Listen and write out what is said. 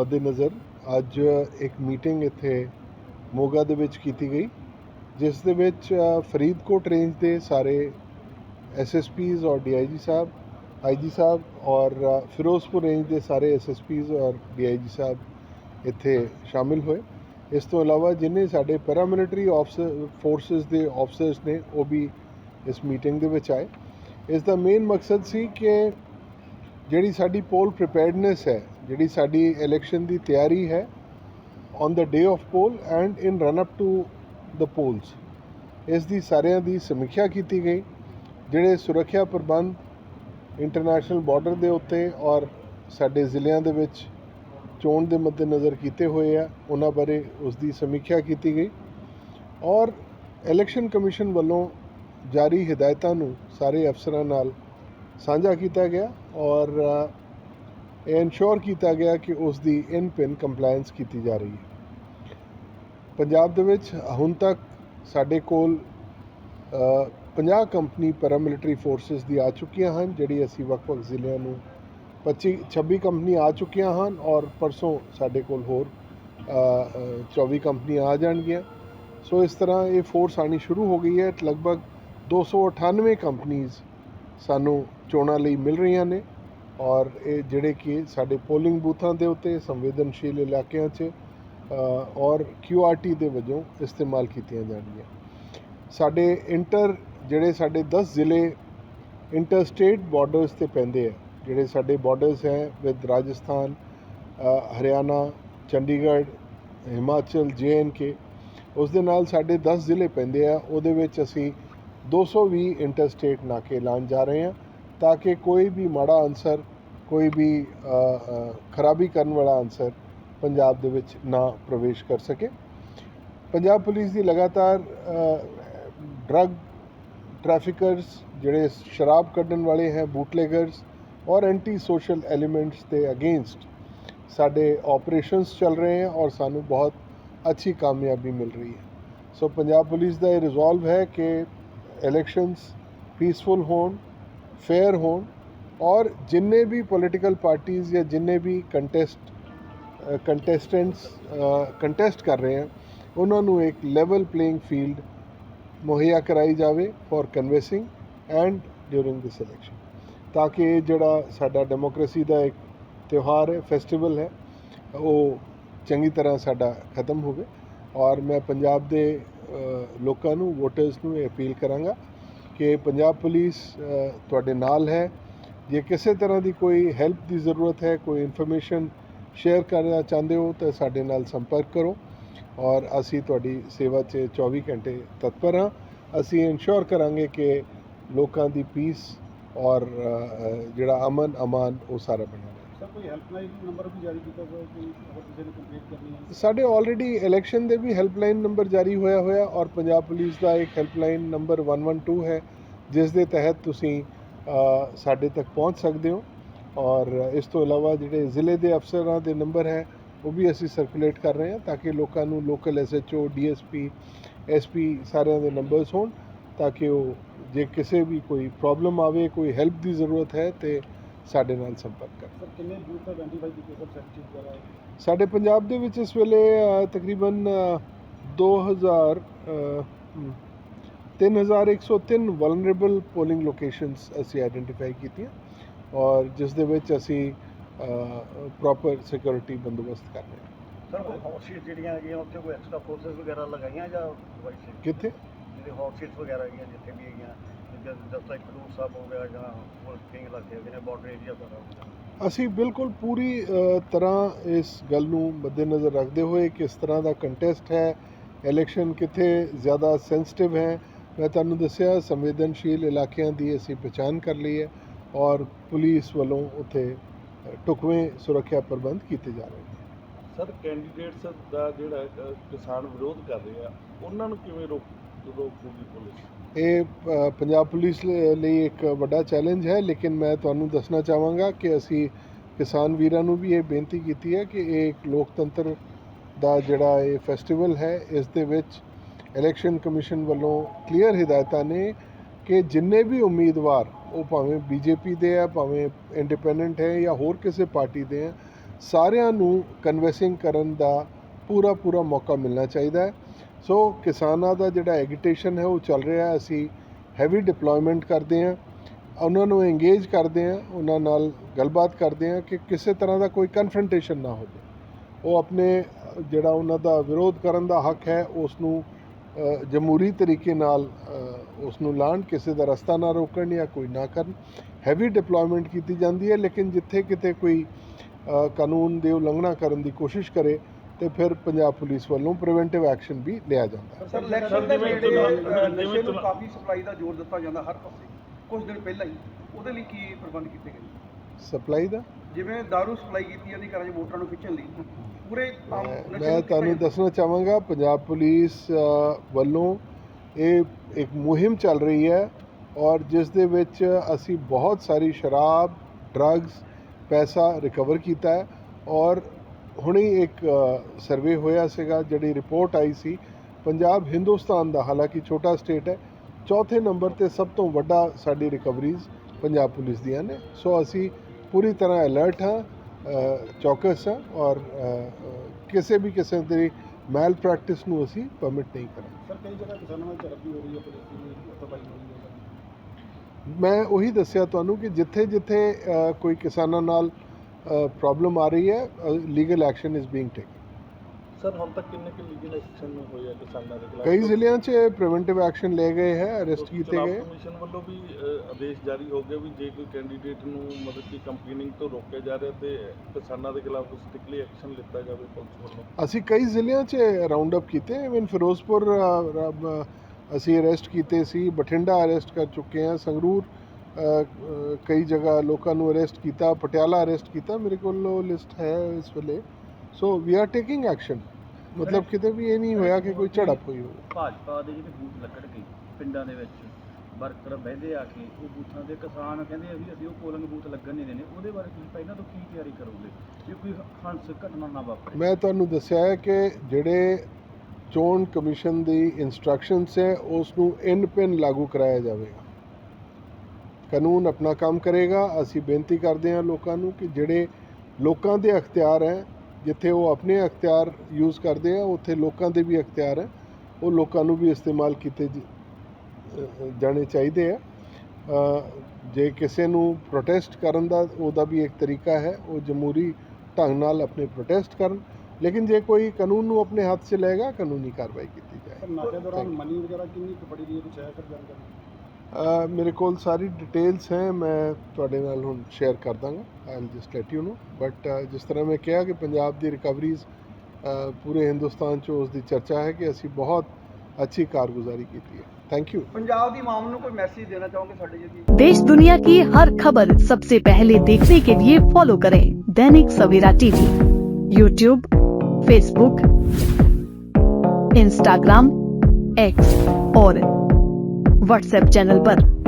ਮੱਦੇਨਜ਼ਰ ਅੱਜ ਇੱਕ ਮੀਟਿੰਗ ਇੱਥੇ ਮੋਗਾ ਦੇ ਵਿੱਚ ਕੀਤੀ ਗਈ, ਜਿਸ ਦੇ ਵਿੱਚ ਫਰੀਦਕੋਟ ਰੇਂਜ ਦੇ ਸਾਰੇ ਐਸਐਸਪੀਜ਼ ਔਰ ਡੀਆਈਜੀ ਸਾਹਿਬ ਆਈਜੀ ਸਾਹਿਬ ਔਰ ਫਿਰੋਜ਼ਪੁਰ ਰੇਂਜ ਦੇ ਸਾਰੇ ਐਸਐਸਪੀਜ਼ ਔਰ ਡੀਆਈਜੀ ਸਾਹਿਬ ਇੱਥੇ ਸ਼ਾਮਿਲ ਹੋਏ। ਇਸ ਤੋਂ ਇਲਾਵਾ ਜਿੰਨੇ ਸਾਡੇ ਪੈਰਾਮਿਲਟਰੀ ਆਫਸਰ ਫੋਰਸਸ ਦੇ ਆਫਸਰਸ ਨੇ, ਉਹ ਵੀ ਇਸ ਮੀਟਿੰਗ ਦੇ ਵਿੱਚ ਆਏ। ਇਸ ਦਾ ਮੇਨ ਮਕਸਦ ਸੀ ਕਿ ਜਿਹੜੀ ਸਾਡੀ ਪੋਲ ਪ੍ਰੀਪੇਅਰਡਨੈਸ ਹੈ ਜਿਹੜੀ ਸਾਡੀ ਇਲੈਕਸ਼ਨ ਦੀ ਤਿਆਰੀ ਹੈ on the day of poll and in run up to the polls ਇਸ ਦੀ ਸਾਰਿਆਂ ਦੀ ਸਮੀਖਿਆ ਕੀਤੀ ਗਈ, ਜਿਹੜੇ ਸੁਰੱਖਿਆ ਪ੍ਰਬੰਧ ਇੰਟਰਨੈਸ਼ਨਲ ਬਾਰਡਰ ਦੇ ਉੱਤੇ ਔਰ ਸਾਡੇ ਜ਼ਿਲ੍ਹਿਆਂ ਦੇ ਵਿੱਚ ਚੋਣ ਦੇ ਮੱਦੇਨਜ਼ਰ ਕੀਤੇ ਹੋਏ ਆ, ਉਹਨਾਂ ਬਾਰੇ ਉਸ ਦੀ ਸਮੀਖਿਆ ਕੀਤੀ ਗਈ। ਔਰ ਇਲੈਕਸ਼ਨ ਕਮਿਸ਼ਨ ਵੱਲੋਂ ਜਾਰੀ ਹਦਾਇਤਾਂ ਨੂੰ ਸਾਰੇ ਅਫਸਰਾਂ ਨਾਲ ਸਾਂਝਾ ਕੀਤਾ ਗਿਆ ਔਰ ਇਹ ਇਨਸ਼ੋਰ ਕੀਤਾ ਗਿਆ ਕਿ ਉਸ ਦੀ ਇਨ ਪਿਨ ਕੰਪਲਾਈਂਸ ਕੀਤੀ ਜਾ ਰਹੀ ਹੈ। ਪੰਜਾਬ ਦੇ ਵਿੱਚ ਹੁਣ ਤੱਕ ਸਾਡੇ ਕੋਲ ਅ, 50 ਕੰਪਨੀ ਪੈਰਾਮਿਲਟਰੀ ਫੋਰਸਸ ਦੀ ਆ ਚੁੱਕੀਆਂ ਹਨ ਜਿਹੜੀ ਅਸੀਂ ਵੱਖ-ਵੱਖ ਜ਼ਿਲ੍ਹਿਆਂ ਨੂੰ 25 26 ਕੰਪਨੀ ਆ ਚੁੱਕੀਆਂ ਹਨ ਔਰ ਪਰਸੋਂ ਸਾਡੇ ਕੋਲ ਹੋਰ ਅ, 24 ਕੰਪਨੀਆਂ ਆ ਜਾਣਗੀਆਂ। ਸੋ ਇਸ ਤਰ੍ਹਾਂ ਇਹ ਫੋਰਸ ਆਣੀ ਸ਼ੁਰੂ ਹੋ ਗਈ ਹੈ। ਲਗਭਗ 298 ਕੰਪਨੀਆਂ ਸਾਨੂੰ ਚੋਣਾਂ ਲਈ ਮਿਲ ਰਹੀਆਂ ਨੇ। ਔਰ ਇਹ ਜਿਹੜੇ ਕਿ ਸਾਡੇ ਪੋਲਿੰਗ ਬੂਥਾਂ ਦੇ ਉੱਤੇ ਸੰਵੇਦਨਸ਼ੀਲ ਇਲਾਕਿਆਂ 'ਚ ਅ, ਔਰ QRT ਦੇ ਵਜੋਂ ਇਸਤੇਮਾਲ ਕੀਤੀਆਂ ਜਾਣਗੀਆਂ। ਸਾਡੇ ਇੰਟਰ ਜਿਹੜੇ ਸਾਡੇ 10 ਜ਼ਿਲ੍ਹੇ ਇੰਟਰ ਸਟੇਟ ਬਾਰਡਰਸ ਤੇ ਪੈਂਦੇ ਆ ਜਿਹੜੇ ਸਾਡੇ ਬਾਰਡਰਸ ਹੈ ਵਿਦ ਰਾਜਸਥਾਨ ਹਰਿਆਣਾ ਚੰਡੀਗੜ੍ਹ ਹਿਮਾਚਲ ਕੇ ਉਸ ਦੇ ਨਾਲ ਸਾਡੇ 10 ਜ਼ਿਲ੍ਹੇ ਪੈਂਦੇ ਆ ਉਹਦੇ ਵਿੱਚ ਅਸੀਂ 220 ਇੰਟਰ ਸਟੇਟ ਨਾਕੇ ਲਾਉਣ ਜਾ ਰਹੇ ਹਾਂ। ਤਾਂ ਕਿ ਕੋਈ ਵੀ ਮਾੜਾ ਅਨਸਰ ਕੋਈ ਵੀ ਖਰਾਬੀ ਕਰਨ ਵਾਲਾ ਅਨਸਰ ਪੰਜਾਬ ਦੇ ਵਿੱਚ ਨਾ ਪ੍ਰਵੇਸ਼ ਕਰ ਸਕੇ ਪੰਜਾਬ ਪੁਲਿਸ ਦੀ ਲਗਾਤਾਰ ਡਰੱਗ ਟ੍ਰੈਫਿਕਰਸ ਜਿਹੜੇ ਸ਼ਰਾਬ ਕੱਢਣ ਵਾਲੇ ਹੈ ਬੂਟਲੇਗਰਸ ਔਰ ਐਂਟੀ ਸੋਸ਼ਲ ਐਲੀਮੈਂਟਸ ਦੇ ਅਗੇਂਸਟ ਸਾਡੇ ਆਪਰੇਸ਼ਨਸ ਚੱਲ ਰਹੇ ਹਨ ਔਰ ਸਾਨੂੰ ਬਹੁਤ ਅੱਛੀ ਕਾਮਯਾਬੀ ਮਿਲ ਰਹੀ ਹੈ ਸੋ ਪੰਜਾਬ ਪੁਲਿਸ ਦਾ ਇਹ ਰਿਜ਼ੋਲਵ ਹੈ ਕਿ ਇਲੈਕਸ਼ਨਸ ਪੀਸਫੁਲ ਹੋਣ ਫੇਅਰ ਹੋਣ ਔਰ ਜਿੰਨੇ ਵੀ ਪੋਲੀਟੀਕਲ ਪਾਰਟੀਆਂ ਜਾਂ ਜਿੰਨੇ ਵੀ ਕੰਟੈਸਟ ਕੰਟੈਸਟੈਂਟਸ ਕੰਟੈਸਟ ਕਰ ਰਹੇ ਹਨ ਉਹਨਾਂ ਨੂੰ ਇੱਕ ਲੈਵਲ ਪਲੇਇੰਗ ਫੀਲਡ ਮੁਹੱਈਆ ਕਰਾਈ ਜਾਵੇ for canvassing and during this election ਤਾਂ ਕਿ ਇਹ ਜਿਹੜਾ ਸਾਡਾ ਡੈਮੋਕ੍ਰੇਸੀ ਦਾ ਇੱਕ ਤਿਉਹਾਰ ਹੈ ਫੈਸਟੀਵਲ ਹੈ, ਉਹ ਚੰਗੀ ਤਰ੍ਹਾਂ ਸਾਡਾ ਖਤਮ ਹੋਵੇ ਔਰ ਮੈਂ ਪੰਜਾਬ ਦੇ ਲੋਕਾਂ ਨੂੰ ਵੋਟਰਸ ਨੂੰ ਇਹ ਅਪੀਲ ਕਰਾਂਗਾ ਕਿ ਪੰਜਾਬ ਪੁਲਿਸ ਤੁਹਾਡੇ ਨਾਲ ਹੈ। ਜੇ ਕਿਸੇ ਤਰ੍ਹਾਂ ਦੀ ਕੋਈ ਹੈਲਪ ਦੀ ਜ਼ਰੂਰਤ ਹੈ, ਕੋਈ ਇਨਫੋਰਮੇਸ਼ਨ ਸ਼ੇਅਰ ਕਰਨਾ ਚਾਹੁੰਦੇ ਹੋ, ਤਾਂ ਸਾਡੇ ਨਾਲ ਸੰਪਰਕ ਕਰੋ। ਔਰ ਅਸੀਂ ਤੁਹਾਡੀ ਸੇਵਾ 'ਚ 24 ਘੰਟੇ ਤਤਪਰ ਹਾਂ। ਅਸੀਂ ਇਨਸ਼ੋਰ ਕਰਾਂਗੇ ਕਿ ਲੋਕਾਂ ਦੀ ਪੀਸ ਔਰ ਜਿਹੜਾ ਅਮਨ ਅਮਾਨ ਉਹ ਸਾਰਾ ਬਣੇ ਸਰ, ਕੋਈ ਹੈਲਪਲਾਈਨ ਨੰਬਰ ਵੀ ਜਾਰੀ ਕੀਤਾ ਹੋਇਆ ਕਿ ਅਗਰ ਕਿਸੇ ਨੇ ਕੰਪਲੇਂਟ ਕਰਨੀ ਹੈ? ਸਾਡੇ ਆਲਰੇਡੀ ਇਲੈਕਸ਼ਨ ਦੇ ਵੀ ਹੈਲਪਲਾਈਨ ਨੰਬਰ ਜਾਰੀ ਹੋਇਆ ਹੋਇਆ ਔਰ ਪੰਜਾਬ ਪੁਲਿਸ ਦਾ ਇੱਕ ਹੈਲਪਲਾਈਨ ਨੰਬਰ 112 ਹੈ, ਜਿਸ ਦੇ ਤਹਿਤ ਤੁਸੀਂ ਸਾਡੇ ਤੱਕ ਪਹੁੰਚ ਸਕਦੇ ਹੋ। ਔਰ ਇਸ ਤੋਂ ਇਲਾਵਾ ਜਿਹੜੇ ਜ਼ਿਲ੍ਹੇ ਦੇ ਅਫਸਰਾਂ ਦੇ ਨੰਬਰ ਹੈ, ਉਹ ਵੀ ਅਸੀਂ ਸਰਕੂਲੇਟ ਕਰ ਰਹੇ ਹਾਂ ਤਾਂ ਕਿ ਲੋਕਾਂ ਨੂੰ ਲੋਕਲ ਐਸਐਚਓ ਡੀਐਸਪੀ ਐਸਪੀ ਸਾਰਿਆਂ ਦੇ ਨੰਬਰਸ ਹੋਣ, ਤਾਂ ਕਿ ਉਹ ਜੇ ਕਿਸੇ ਵੀ ਕੋਈ ਪ੍ਰੋਬਲਮ ਆਵੇ, ਕੋਈ ਹੈਲਪ ਦੀ ਜ਼ਰੂਰਤ ਹੈ ਤੇ ਸਾਡੇ ਨਾਲ ਸੰਪਰਕ ਕਰਨ। ਸਰ ਕਿੰਨੇ ਬੂਥ ਤੱਕ ਆਈਡੈਂਟੀਫਾਈ ਕੀਤੇ ਸਰ ਸੈਕਟਰੀ ਵਗੈਰਾ ਸਾਡੇ ਪੰਜਾਬ ਦੇ ਵਿੱਚ ਇਸ ਵੇਲੇ ਤਕਰੀਬਨ uh, 2000 uh, hmm, 3103 vulnerable polling locations ਅਸੀਂ ਆਇਡੈਂਟੀਫਾਈ ਕੀਤੀਆਂ ਔਰ ਜਿਸ ਦੇ ਵਿੱਚ ਅਸੀਂ ਪ੍ਰੋਪਰ ਸਿਕਿਉਰਿਟੀ ਬੰਦੋਬਸਤ ਕਰ ਰਹੇ ਹਾਂ। ਸਰ ਕੋਈ ਜਿਹੜੀਆਂ ਹੈਗੀਆਂ ਉੱਥੇ ਕੋਈ ਐਕਸਟਰਾ ਫੋਰਸਸ ਵਗੈਰਾ ਲਗਾਈਆਂ ਜਾਂ ਕਿੱਥੇ? ਜਿਹੜੇ ਹੌਟ ਸੀਟਸ ਵਗੈਰਾ ਹੈਗੀਆਂ ਜਿੱਥੇ ਵੀ ਹੈਗੀਆਂ ਜਿੱਦਾਂ ਜਿੱਦਾਂ ਇੱਕ ਖਡੂਰ ਸਾਹਿਬ ਹੋ ਗਿਆ ਜਾਂ ਹੋਰ ਕਈ ਇਲਾਕੇ ਹੈਗੇ ਨੇ ਬਾਰਡਰ ਏਰੀਆ ਵਗੈਰਾ ਅਸੀਂ ਬਿਲਕੁਲ ਪੂਰੀ ਅ, ਤਰ੍ਹਾਂ ਇਸ ਗੱਲ ਨੂੰ ਮੱਦੇਨਜ਼ਰ ਰੱਖਦੇ ਹੋਏ ਕਿਸ ਤਰ੍ਹਾਂ ਦਾ ਕੰਟੈਸਟ ਹੈ ਇਲੈਕਸ਼ਨ ਕਿੱਥੇ ਜ਼ਿਆਦਾ ਸੈਂਸਿਟਿਵ ਹੈ ਮੈਂ ਤੁਹਾਨੂੰ ਦੱਸਿਆ ਸੰਵੇਦਨਸ਼ੀਲ ਇਲਾਕਿਆਂ ਦੀ ਅਸੀਂ ਪਛਾਣ ਕਰ ਲਈ ਹੈ ਔਰ ਪੁਲਿਸ ਵੱਲੋਂ ਉੱਥੇ ਅ, ਢੁਕਵੇਂ ਸੁਰੱਖਿਆ ਪ੍ਰਬੰਧ ਕੀਤੇ ਜਾ ਰਹੇ ਨੇ। ਸਰ ਕੈਂਡੀਡੇਟਸ ਦਾ ਜਿਹੜਾ ਅ, ਕਿਸਾਨ ਵਿਰੋਧ ਕਰ ਰਹੇ ਆ ਉਹਨਾਂ ਨੂੰ ਕਿਵੇਂ ਰੋਕ ਇਹ ਪੰਜਾਬ ਪੁਲਿਸ ਲਈ ਇੱਕ ਵੱਡਾ ਚੈਲੰਜ ਹੈ, ਲੇਕਿਨ ਮੈਂ ਤੁਹਾਨੂੰ ਦੱਸਣਾ ਚਾਹਾਂਗਾ ਕਿ ਅਸੀਂ ਕਿਸਾਨ ਵੀਰਾਂ ਨੂੰ ਵੀ ਇਹ ਬੇਨਤੀ ਕੀਤੀ ਹੈ ਕਿ ਇਹ ਇੱਕ ਲੋਕਤੰਤਰ ਦਾ ਜਿਹੜਾ ਇਹ ਫੈਸਟੀਵਲ ਹੈ, ਇਸ ਦੇ ਵਿੱਚ ਇਲੈਕਸ਼ਨ ਕਮਿਸ਼ਨ ਵੱਲੋਂ ਕਲੀਅਰ ਹਦਾਇਤਾਂ ਨੇ ਕਿ ਜਿੰਨੇ ਵੀ ਉਮੀਦਵਾਰ, ਉਹ ਭਾਵੇਂ ਬੀਜੇਪੀ ਦੇ ਆ, ਭਾਵੇਂ ਇੰਡੀਪੈਂਡੈਂਟ ਹੈ ਜਾਂ ਹੋਰ ਕਿਸੇ ਪਾਰਟੀ ਦੇ ਆ, ਸਾਰਿਆਂ ਨੂੰ ਕਨਵੈਸਿੰਗ ਕਰਨ ਦਾ ਪੂਰਾ ਪੂਰਾ ਮੌਕਾ ਮਿਲਣਾ ਚਾਹੀਦਾ ਹੈ। ਸੋ ਕਿਸਾਨਾਂ ਦਾ ਜਿਹੜਾ ਐਗੀਟੇਸ਼ਨ ਹੈ ਉਹ ਚੱਲ ਰਿਹਾ ਅਸੀਂ ਹੈਵੀ ਡਿਪਲੋਇਮੈਂਟ ਕਰਦੇ ਹਾਂ। ਉਹਨਾਂ ਨੂੰ ਇੰਗੇਜ ਕਰਦੇ ਹਾਂ। ਉਹਨਾਂ ਨਾਲ ਗੱਲਬਾਤ ਕਰਦੇ ਹਾਂ ਕਿ ਕਿਸੇ ਤਰ੍ਹਾਂ ਦਾ ਕੋਈ ਕਨਫਰੰਟੇਸ਼ਨ ਨਾ ਹੋ ਜਾਵੇ ਉਹ ਆਪਣੇ ਜਿਹੜਾ ਉਹਨਾਂ ਦਾ ਵਿਰੋਧ ਕਰਨ ਦਾ ਹੱਕ ਹੈ ਉਸ ਨੂੰ ਜਮਹੂਰੀ ਤਰੀਕੇ ਨਾਲ ਅ, ਉਸ ਨੂੰ ਲਾਣ ਕਿਸੇ ਦਾ ਰਸਤਾ ਨਾ ਰੋਕਣ ਜਾਂ ਕੋਈ ਨਾ ਕਰਨ। ਹੈਵੀ ਡਿਪਲੋਇਮੈਂਟ ਕੀਤੀ ਜਾਂਦੀ ਹੈ ਲੇਕਿਨ ਜਿੱਥੇ ਕਿਤੇ ਕੋਈ ਕਾਨੂੰਨ ਦੀ ਉਲੰਘਣਾ ਕਰਨ ਦੀ ਕੋਸ਼ਿਸ਼ ਕਰੇ ਤੇ ਫਿਰ ਪੰਜਾਬ ਪੁਲਿਸ ਵੱਲੋਂ ਪ੍ਰੀਵੈਂਟਿਵ ਐਕਸ਼ਨ ਵੀ ਲਿਆ ਜਾਂਦਾ ਹੈ। ਸਰ ਇਲੈਕਸ਼ਨ ਦੇ ਜਿਵੇਂ ਨੇੜੇ ਚੁਣਾਵ- ਅ, ਜਿਵੇਂ ਨਸ਼ੇ ਨੂੰ ਚੁਣਾਵ- ਕਾਫੀ ਸਪਲਾਈ ਦਾ ਜ਼ੋਰ ਦਿੱਤਾ ਜਾਂਦਾ ਹਰ ਪਾਸੇ। ਕੁਝ ਦਿਨ ਪਹਿਲਾਂ ਹੀ ਉਹਦੇ ਲਈ ਕੀ ਪ੍ਰਬੰਧ ਕੀਤੇ ਗਏ? ਸਪਲਾਈ ਦਾ? ਜਿਵੇਂ दारू ਸਪਲਾਈ ਕੀਤੀ ਜਾਂਦੀ ਘਰਾਂ 'ਚ ਵੋਟਰਾਂ ਨੂੰ ਖਿੱਚਣ ਲਈ। ਪੂਰੇ ਮੈਂ- ਤੁਹਾਨੂੰ ਦੱਸਣਾ ਚਾਹਾਂਗਾ ਪੰਜਾਬ ਪੁਲਿਸ ਵੱਲੋਂ ਇਹ ਇੱਕ ਮੁਹਿੰਮ ਚੱਲ ਰਹੀ ਹੈ ਔਰ ਜਿਸ ਦੇ ਵਿੱਚ ਅਸੀਂ ਬਹੁਤ ਸਾਰੀ ਸ਼ਰਾਬ ਡਰੱਗਸ ਪੈਸਾ ਰਿਕਵਰ ਕੀਤਾ ਹੈ ਔਰ ਹੁਣੇ ਇੱਕ ਸਰਵੇ ਹੋਇਆ ਸੀਗਾ ਜਿਹੜੀ ਰਿਪੋਰਟ ਆਈ ਸੀ ਪੰਜਾਬ ਹਿੰਦੁਸਤਾਨ ਦਾ ਹਾਲਾਂਕਿ ਛੋਟਾ ਸਟੇਟ ਹੈ ਚੌਥੇ ਨੰਬਰ ਤੇ ਸਭ ਤੋਂ ਵੱਡਾ ਸਾਡੀ ਰਿਕਵਰੀਜ਼ ਪੰਜਾਬ ਪੁਲਿਸ ਦੀਆਂ ਨੇ। ਸੋ ਅਸੀਂ ਪੂਰੀ ਤਰ੍ਹਾਂ ਅਲਰਟ ਹਾਂ ਚੌਕਸ ਹਾਂ ਔਰ ਕਿਸੇ ਵੀ ਕਿਸਮ ਦੀ ਮੈਲ ਪ੍ਰੈਕਟਿਸ ਨੂੰ ਅਸੀਂ ਪਰਮਿਟ ਨਹੀਂ ਕਰਾਂਗੇ। ਸਰ ਕਈ ਜਗ੍ਹਾ ਕਿਸਾਨਾਂ ਨਾਲ ਝੜਪ ਹੋ ਰਹੀ ਹੈ ਪੁਲਿਸ ਦੀ ਤਬਾਈ ਹੋ ਰਹੀ ਹੈ ਮੈਂ ਉਹੀ ਦੱਸਿਆ ਤੁਹਾਨੂੰ ਕਿ ਜਿੱਥੇ ਜਿੱਥੇ ਕੋਈ ਕਿਸਾਨਾਂ ਨਾਲ ਪ੍ਰੋਬਲਮ ਆ ਰਹੀ ਹੈ legal action is being taken sir ਹੁਣ ਤੱਕ ਕਿੰਨੇ ਕਿ ਲੀਗਲ ਐਕਸ਼ਨ ਹੋਇਆ ਕਿਸਾਨਾਂ ਦੇ ਖਿਲਾਫ ਕਈ ਜ਼ਿਲ੍ਹਿਆਂ 'ਚ ਪ੍ਰੀਵੈਂਟਿਵ ਐਕਸ਼ਨ ਲਏ ਗਏ ਹੈ ਅਰੈਸਟ ਕੀਤੇ ਚੁਣਾਵ ਗਏ ਕਮਿਸ਼ਨ ਵੱਲੋਂ ਵੀ ਅ, ਆਦੇਸ਼ ਜਾਰੀ ਹੋ ਗਿਆ ਵੀ ਜੇ ਕੋਈ ਕੈਂਡੀਡੇਟ ਨੂੰ ਮਤਲਬ ਕਿ ਕੰਪੇਨਿੰਗ ਤੋਂ ਰੋਕਿਆ ਜਾ ਰਿਹਾ ਤੇ ਕਿਸਾਨਾਂ ਦੇ ਖਿਲਾਫ ਸਟ੍ਰਿਕਟਲੀ ਐਕਸ਼ਨ ਲਿੱਤਾ ਜਾਵੇ ਪੁਲਿਸ ਵੱਲੋਂ ਅਸੀਂ ਕਈ ਜ਼ਿਲ੍ਹਿਆਂ 'ਚ ਰਾਉਂਡ ਅਪ ਕੀਤੇ ਇਵਨ ਫਿਰੋਜ਼ਪੁਰ ਅ, ਰ- ਅ, ਅਸੀਂ ਅਰੈਸਟ ਕੀਤੇ ਸੀ ਬਠਿੰਡਾ ਅਰੈਸਟ ਕਰ ਚੁੱਕੇ ਹਾਂ ਸੰਗਰੂਰ ਕਈ ਜਗ੍ਹਾ ਲੋਕਾਂ ਨੂੰ ਅਰੈਸਟ ਕੀਤਾ ਪਟਿਆਲਾ ਅਰੈਸਟ ਕੀਤਾ ਮੇਰੇ ਕੋਲ ਉਹ ਲਿਸਟ ਹੈ ਇਸ ਵੇਲੇ। So we are taking action ਮਤਲਬ ਕਿਤੇ ਵੀ ਇਹ ਨਹੀਂ ਹੋਇਆ ਕਿ ਕੋਈ ਝੜਪ ਹੋਈ ਹੋਵੇ। ਭਾਜਪਾ ਦੇ ਜਿਹੜੇ ਬੂਥ ਲੱਗਣਗੇ ਪਿੰਡਾਂ ਦੇ ਵਿੱਚ ਵਰਕਰ ਬਹਿੰਦੇ ਆ ਕੇ ਉਹ ਬੂਥਾਂ ਦੇ ਕਿਸਾਨ ਕਹਿੰਦੇ ਵੀ ਅਸੀਂ ਉਹ ਪੋਲਿੰਗ ਬੂਥ ਲੱਗਣ ਨਹੀਂ ਦੇਣੇ ਉਹਦੇ ਬਾਰੇ ਤੁਸੀਂ ਪਹਿਲਾਂ ਤੋਂ ਕੀ ਤਿਆਰੀ ਕਰੋਗੇ? ਜੇ ਕੋਈ ਹੰਸ ਘਟਨਾ ਨਾ ਵਾਪਰੇ। ਮੈਂ ਤੁਹਾਨੂੰ ਦੱਸਿਆ ਹੈ ਕਿ ਜਿਹੜੇ ਚੋਣ ਕਮਿਸ਼ਨ ਦੀ ਇਨਸਟਰਕਸ਼ਨਸ ਹੈ ਉਸ ਨੂੰ ਇਨ ਪਿਨ ਲਾਗੂ ਕਰਾਇਆ ਜਾਵੇਗਾ। ਕਾਨੂੰਨ ਆਪਣਾ ਕੰਮ ਕਰੇਗਾ। ਅਸੀਂ ਬੇਨਤੀ ਕਰਦੇ ਹਾਂ ਲੋਕਾਂ ਨੂੰ ਕਿ ਜਿਹੜੇ ਲੋਕਾਂ ਦੇ ਅਖਤਿਆਰ ਹੈ ਜਿੱਥੇ ਉਹ ਆਪਣੇ ਅਖਤਿਆਰ ਯੂਜ਼ ਕਰਦੇ ਆ ਉੱਥੇ ਲੋਕਾਂ ਦੇ ਵੀ ਅਖਤਿਆਰ ਹੈ। ਉਹ ਲੋਕਾਂ ਨੂੰ ਵੀ ਇਸਤੇਮਾਲ ਕੀਤੇ ਜਾਣੇ ਚਾਹੀਦੇ ਆ। ਜੇ ਕਿਸੇ ਨੂੰ ਪ੍ਰੋਟੈਸਟ ਕਰਨ ਦਾ ਉਹਦਾ ਵੀ ਇੱਕ ਤਰੀਕਾ ਹੈ ਉਹ ਜਮਹੂਰੀ ਢੰਗ ਨਾਲ ਆਪਣੇ ਪ੍ਰੋਟੈਸਟ ਕਰਨ। ਲੇਕਿਨ ਜੇ ਕੋਈ ਕਾਨੂੰਨ ਨੂੰ ਆਪਣੇ ਹੱਥ 'ਚ ਲਏਗਾ ਕਾਨੂੰਨੀ ਕਾਰਵਾਈ ਕੀਤੀ ਜਾਏ ਦੌਰਾਨ ਮਨੀ ਵਗੈਰਾ ਕਿੰਨੀ ਮੇਰੇ ਕੋਲ ਸਾਰੀ ਡਿਟੇਲਸ ਹੈ ਮੈਂ ਤੁਹਾਡੇ ਨਾਲ ਹੁਣ ਸ਼ੇਅਰ ਕਰ ਦਾਂਗਾ I just let you know but ਜਿਸ ਤਰ੍ਹਾਂ ਮੈਂ ਕਿਹਾ ਕਿ ਪੰਜਾਬ ਦੀ ਰਿਕਵਰੀਜ਼ ਪੂਰੇ ਹਿੰਦੁਸਤਾਨ 'ਚ ਉਸ ਦੀ ਚਰਚਾ ਹੈ ਕਿ ਅਸੀਂ ਬਹੁਤ ਅੱਛੀ ਕਾਰਗੁਜ਼ਾਰੀ ਕੀਤੀ ਹੈ ਥੈਂਕ ਯੂ ਪੰਜਾਬ ਦੀ ਮਾਮ ਨੂੰ ਕੋਈ ਮੈਸੇਜ ਦੇਣਾ ਚਾਹੋਗੇ ਸਾਡੇ ਜਿਹੜੀ देश दुनिया की हर खबर सबसे पहले देखने के लिए फॉलो करें Dainik Savera TV YouTube Facebook Instagram X और व्हाट्सएप चैनल पर।